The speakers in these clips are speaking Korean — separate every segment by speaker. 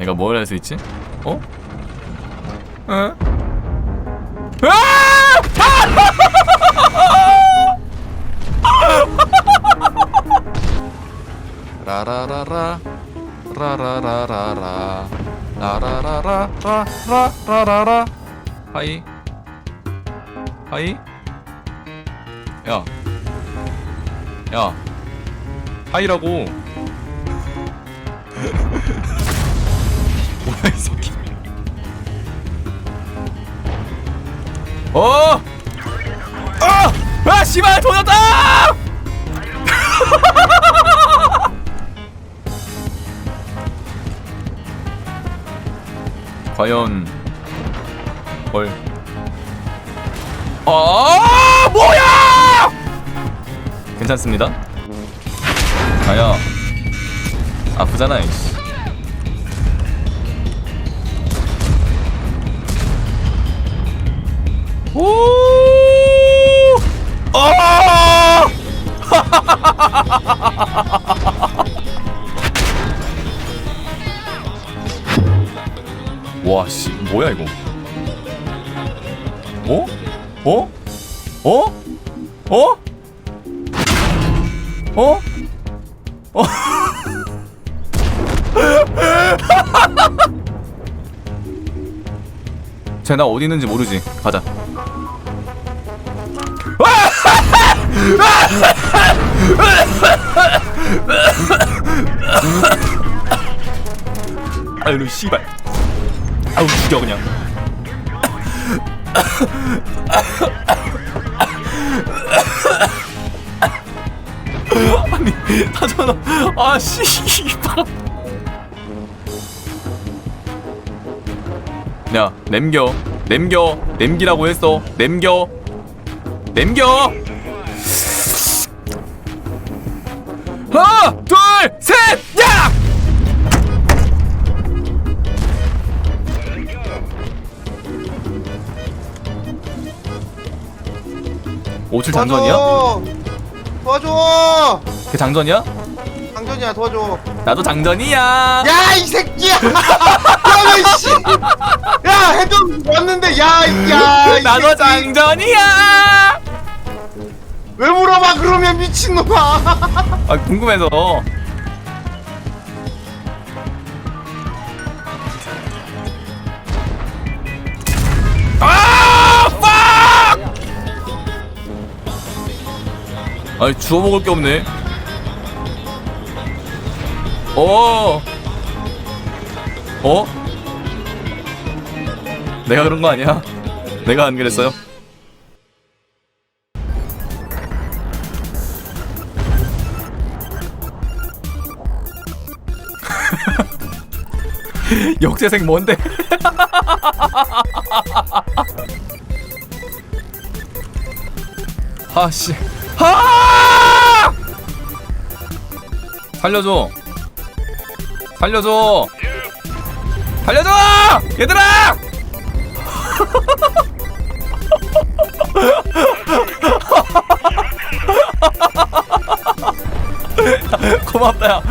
Speaker 1: 내가 뭘 할 수 있지? 어? 어? 아! 라라라라 라라라라라 라라라라라라라라 하이 하이 야 야, 하이라고. 뭐야 이 새끼. 어! 아! 아 씨발 도졌다! 과연 헐. 아 뭐야! 괜찮습니다. 아야 아프잖아 이씨. 와, 씨, 뭐야 이거? 어? 어? 어? 어? 어? 어? 쟤나 어디 있는지 모르지. 가자. 아유 씨발. 아우 죽여 그냥. 아니 타잖아. 아 씨발. 야 냄겨 냄겨 냄기라고 했어 냄겨 냄겨 하나 둘 셋 야 오칠 장전이야?
Speaker 2: 도와줘!
Speaker 1: 걔 장전이야?
Speaker 2: 장전이야 도와줘.
Speaker 1: 나도 장전이야
Speaker 2: 야 이 새끼야! 야이 씨! 야 해변 왔는데 야야 이
Speaker 1: 나도. 장전이야
Speaker 2: 왜 물어봐 그러면 미친놈아!
Speaker 1: 아 궁금해서 아! 빡! 아니 주워 먹을 게 없네. 어. 어? 내가 그런 거 아니야? 내가 안 그랬어요? 역재생 뭔데? 아씨. 아! 살려줘. 살려줘. 살려줘! 얘들아! 고맙다 야.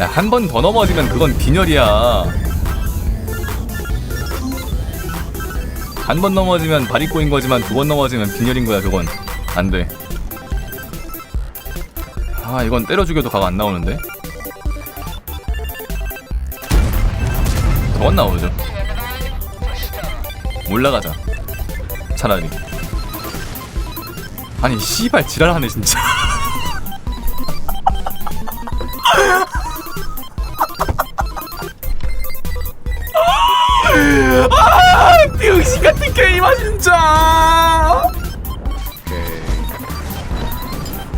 Speaker 1: 야, 한 번 더 넘어지면 그건 빈혈이야. 한 번 넘어지면 발이 꼬인 거지만 두 번 넘어지면 빈혈인 거야, 그건. 안 돼. 아, 이건 때려 죽여도 각 안 나오는데. 더안 나오죠. 올라가자. 차라리. 아니, 씨발 지랄하네, 진짜. 게임아 진짜.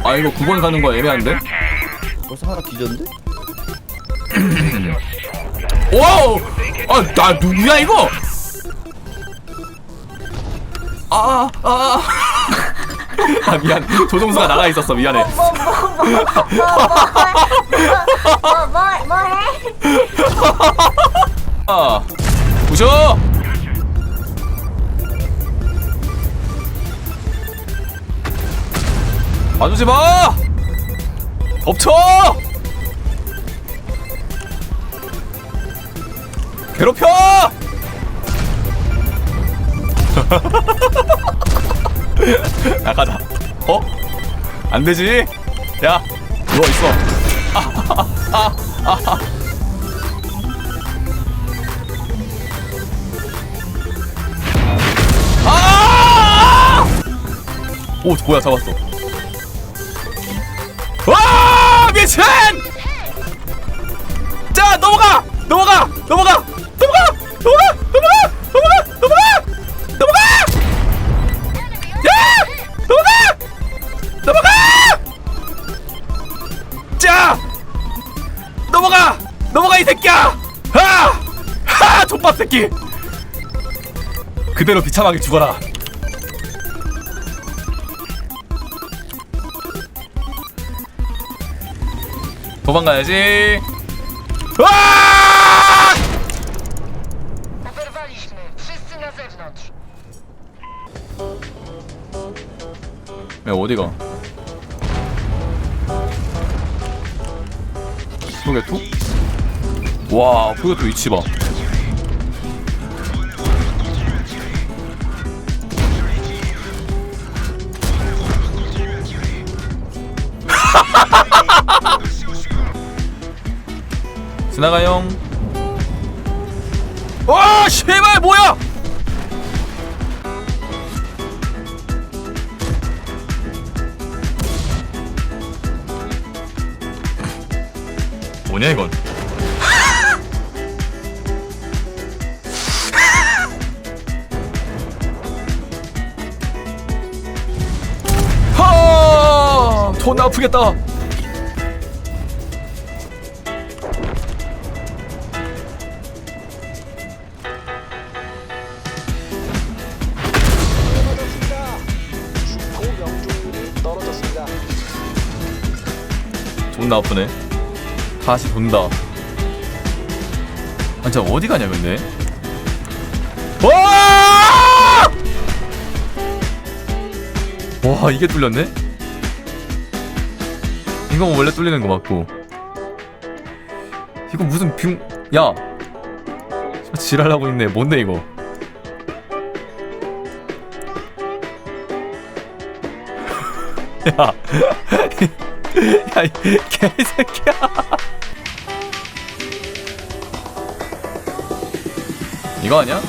Speaker 1: 아 이거 9번 가는 거 애매한데?
Speaker 2: 벌써 하나 뒤졌는데?
Speaker 1: 와우! 아, 나 누구야 이거? 아, 아. 아 미안. 조종수가 나가 있었어. 미안해. 봐주지 마! 덮쳐! 괴롭혀! 야 가자 어? 안 되지 야 누워 있어 아! 오 뭐야 잡았어 와 미친 자 넘어가! 넘어가! 넘어가! 넘어가! 넘어가! 넘어가! 넘어가! 넘어가! 넘어가! 야! 넘어가! 넘어가! 자! 넘어가! 넘어가 이 새끼야! 하 하! 족밥 새끼! 그대로 비참하게 죽어라 도망가야지 와!
Speaker 3: Oberwaliśmy! Wszyscy na zewnątrz!
Speaker 1: 야 어디가? 포개토? 와 포개토 위치 봐 지나가용 와 씨발 뭐야? 뭐냐 이건? 하! 존나 아프겠다 나 아프네. 다시 돈다. 아 진짜 어디 가냐 근데? 와! 와 이게 뚫렸네? 이건 원래 뚫리는 거 맞고. 이거 무슨 빙... 야! 지랄하고 있네. 뭔데 이거? 야 야, 이 개새끼야. 이거 아니야?